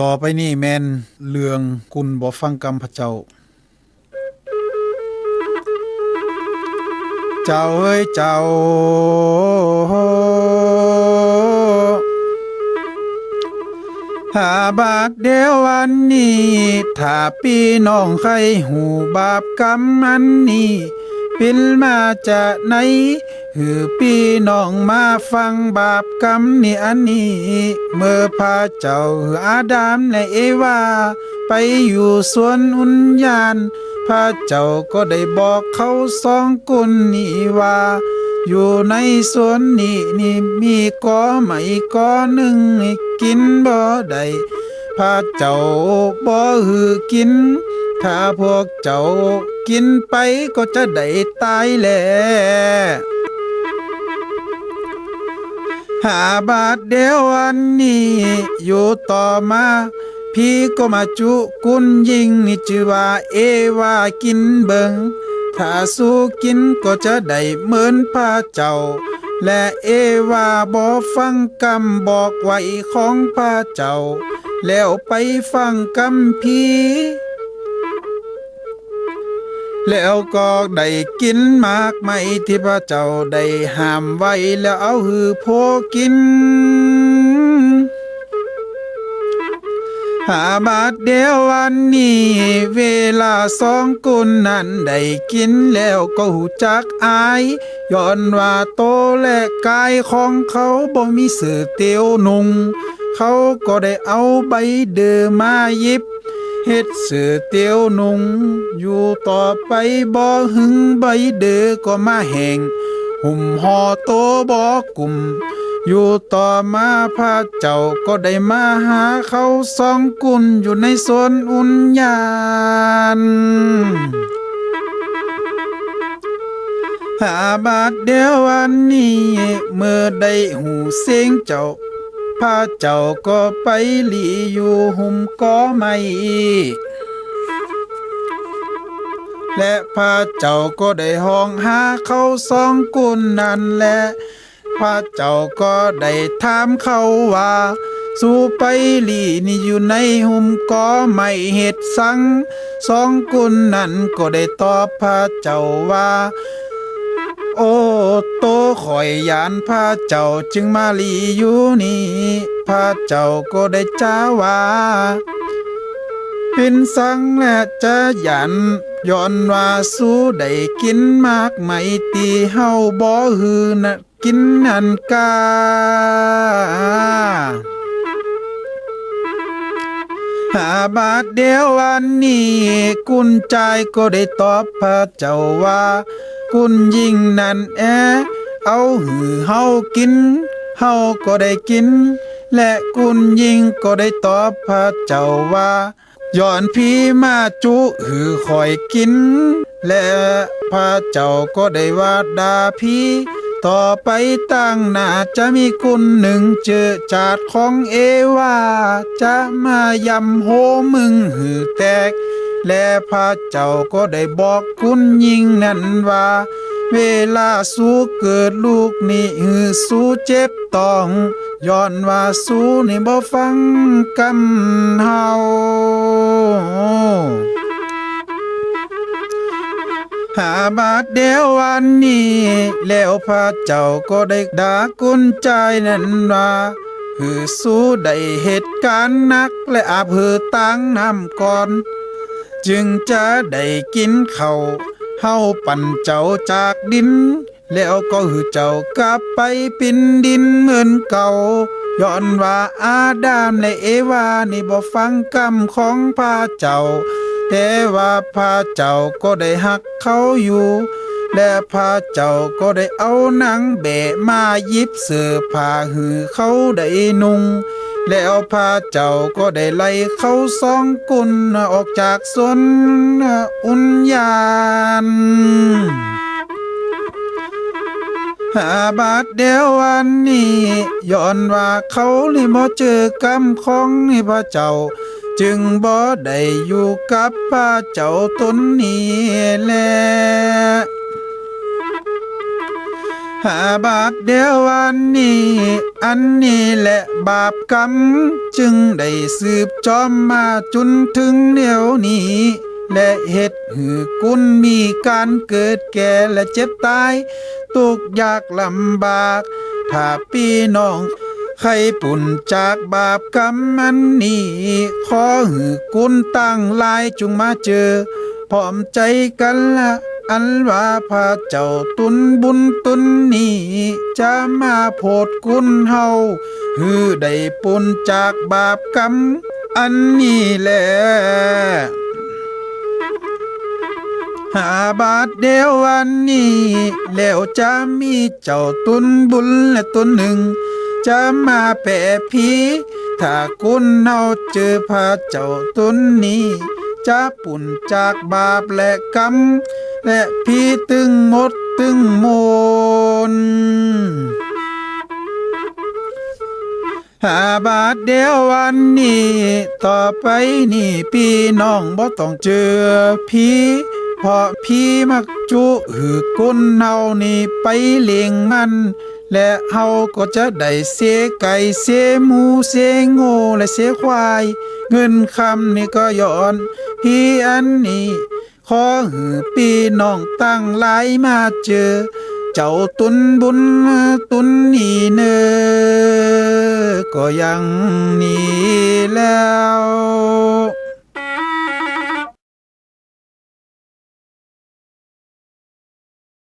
ต่อไปนี่แมนเรื่องกุลบ่ฟังกรรมพระเจ้า เจ้าเอ้ยเจ้าหาบาทเดียววันนี้ ถ้าพี่น้องใครหูบาปกรรมมันนี้ ป็นมาจากไหนหือพี่น้องมาฟังบาปกรรมนี่อันนี้ เมื่อพาเจ้าอาดามและเอวา ไปอยู่สวนอุญญาณพระเจ้าก็ได้บอกเขาสองกุนนี่ว่า อยู่ในสวนนี้นี่มีกอไม่กอหนึ่งกินบ่ได้ พระเจ้าบ่หือกิน ถ้าพวกเจ้ากินไปก็จะได้ตายแหละหาบาทเดียววันนี้ อยู่ต่อมา พี่ก็มาจุกุนยิงนี่ชื่อว่าเอว่ากินเบิงถ้าสู้กินก็จะได้เหมือนพระเจ้า และเอว่าบ่ฟังกำบอกไว้ของพระเจ้า แล้วไปฟังกำพีแล้วก็ได้กินมากไม่ที่พระเจ้าได้ห้ามไว้แล้วเอาหือโพกิน หาบาทเดียววันนี้ เวลาสองกุนนั้นได้กินแล้วก็หูจักอายย้อนว่าโตและกายของเขาบ่มีสื่อเตียวนุง เขาก็ได้เอาใบเดือมายิบเฮ็ดเสือเตียวนุงอยู่ต่อไปบ่หึงใบเดือก็มาแห่งหุ่มห่อโตบ่กลุ่มอยู่ต่อมาพระเจ้าก็ได้มาหาเขาสองกุนอยู่ในสวนอุญญาณหาบาทเดียววันนี้เมื่อได้หูเสียงเจ้า พระเจ้าก็ไปหลีอยู่หุมก็ไม่ และพระเจ้าก็ได้ห้องหาเขาสองกุนนั่นแหละพระเจ้าก็ได้ถามเขาว่า สู่ไปหลีนี่อยู่ในหุมก็ไม่เห็ดสังสองกุนนั้นก็ได้ตอบพระเจ้าว่า โอ้โตข่อยยานพระเจ้าจึงมาลีอยู่นี่พระเจ้าก็ได้จ้าว่าเป็นสังและจะยันย้อนว่าสู้ได้กินมากไหมตีเฮาบ่ฮือนะกินนันกาหาบาทเดียววันนี้กุญใจก็ได้ตอบพระเจ้าว่า กุญยิ่งนั่นแอ เอาหือเฮากิน เฮาก็ได้กิน และกุญยิ่งก็ได้ตอบพระเจ้าว่าย้อนพี่มาจุหือคอยกิน และพระเจ้าก็ได้ว่าดาพี่ต่อไปตั้งหน้าจะมีคุณหนึ่งเจอจาดของเอวา จะมายำโหมึงหือแตก และพระเจ้าก็ได้บอกคุณยิ่งนั้นว่า เวลาสู้เกิดลูกนี่หือสู้เจ็บต้องย้อนว่าสู้นี่บ่ฟังกำเฮาหาบาทเดียววันนี้ แล้วพระเจ้าก็ได้ด่ากุญใจนั้นว่าหือสู้ได้เหตุการณ์นักและอาบหือตั้งนำก่อน จึงจะได้กินเขา เฮาปั่นเจ้าจากดิน แล้วก็หือเจ้ากลับไปปินดินเหมือนเก่าย้อนว่าอาดามและเอวานี่บ่ฟังกรรมของพระเจ้า แต่ว่าพระเจ้าก็ได้หักเขาอยู่ และพระเจ้าก็ได้เอาหนังแบะมาหยิบเสื้อผ้าหือเขาได้นุ่ง แล้วพระเจ้าก็ได้ไล่เขาสองกุนออกจากสวนอุญญาณหาบาทเดียววันนี้ย้อนว่าเขานี่บ่เจอกรรมของนี่พระเจ้า จึงบ่ได้อยู่กับพระเจ้าตนนี้แล หาบาทเดียววันนี้ อันนี้แหละบาปกรรม จึงได้สืบจอมมาจนถึงเดี๋ยวนี้ และเหตุหือกุนมีการเกิดแก่และเจ็บตายทุกยากลำบาก ถ้าพี่น้องใครปุ่นจากบาปกรรมมันนี้ ขอหือกุนตั้งลายจุงมาเจอ พร้อมใจกันละ อันว่าพระเจ้าตุนบุญตุนนี้จะมาโพดกุนเฮาฮือได้ปุนจากบาปกรรม อันนี้แหละหาบาทเดียววันนี้ แล้วจะมีเจ้าตุนบุญและตุนหนึ่ง จะมาแปะผีถ้าคุณเอาเจอพระเจ้าตุนนี้ จะปุ่นจากบาปและกรรม และพีตึงมดตึงมนหาบาทเดียววันนี้ ต่อไปนี่พี่น้องบ่ต้องเจอพี่เพราะพี่มักจุหือกุนเฮานี่ไปเลี้ยงมัน และเฮาก็จะได้เสียไก่เสียหมูเสียโง่และเสียควาย เงินคำนี่ก็ย้อน พี่อันนี้ ขอหือปีน้องตั้งหลายมาเจอ เจ้าตุนบุญตุนนี่เนอก็ยังนี่แล้ว